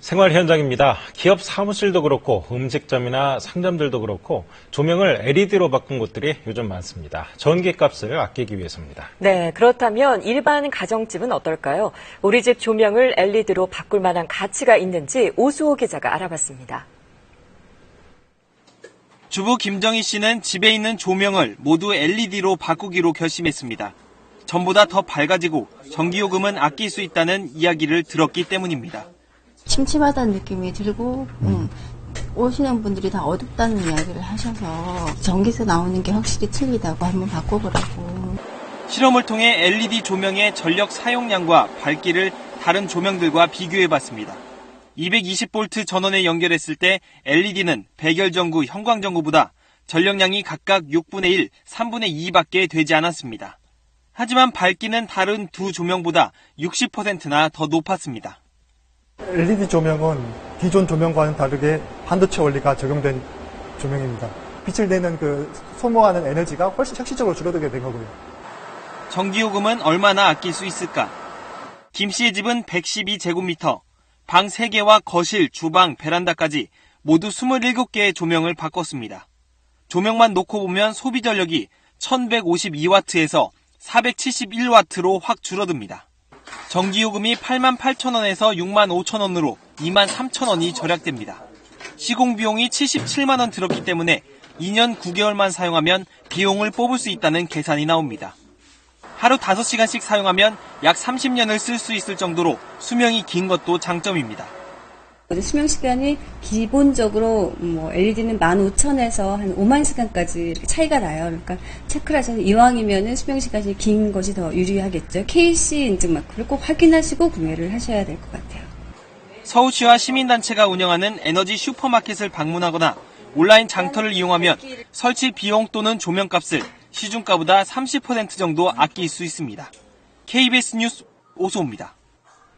생활 현장입니다. 기업 사무실도 그렇고 음식점이나 상점들도 그렇고 조명을 LED로 바꾼 곳들이 요즘 많습니다. 전기값을 아끼기 위해서입니다. 네, 그렇다면 일반 가정집은 어떨까요? 우리 집 조명을 LED로 바꿀 만한 가치가 있는지 오수호 기자가 알아봤습니다. 주부 김정희 씨는 집에 있는 조명을 모두 LED로 바꾸기로 결심했습니다. 전보다 더 밝아지고 전기요금은 아낄 수 있다는 이야기를 들었기 때문입니다. 침침하다는 느낌이 들고 음, 오시는 분들이 다 어둡다는 이야기를 하셔서 전기세 나오는 게 확실히 틀리다고 한번 바꿔보라고 실험을 통해 LED 조명의 전력 사용량과 밝기를 다른 조명들과 비교해 봤습니다. 220V 전원에 연결했을 때 LED는 백열전구, 형광전구보다 전력량이 각각 6분의 1, 3분의 2밖에 되지 않았습니다. 하지만 밝기는 다른 두 조명보다 60%나 더 높았습니다. LED 조명은 기존 조명과는 다르게 반도체 원리가 적용된 조명입니다. 빛을 내는 그 소모하는 에너지가 훨씬 혁시적으로 줄어들게 된 거고요. 전기요금은 얼마나 아낄 수 있을까? 김 씨의 집은 112제곱미터, 방 3개와 거실, 주방, 베란다까지 모두 27개의 조명을 바꿨습니다. 조명만 놓고 보면 소비 전력이 1152와트에서 471와트로 확 줄어듭니다. 전기요금이 8만 8천 원에서 6만 5천 원으로 2만 3천 원이 절약됩니다. 시공 비용이 77만 원 들었기 때문에 2년 9개월만 사용하면 비용을 뽑을 수 있다는 계산이 나옵니다. 하루 5시간씩 사용하면 약 30년을 쓸 수 있을 정도로 수명이 긴 것도 장점입니다. 수명 시간이 기본적으로 뭐 LED는 15,000에서 한 5만 시간까지 차이가 나요. 그러니까 하셔서 이왕이면은 수명 시간이 긴 것이 더 유리하겠죠. KC 인증 마크를 꼭 확인하시고 구매를 하셔야 될 것 같아요. 서울시와 시민단체가 운영하는 에너지 슈퍼마켓을 방문하거나 온라인 장터를 이용하면 설치 비용 또는 조명값을 시중가보다 30% 정도 아낄 수 있습니다. KBS 뉴스 오소입니다.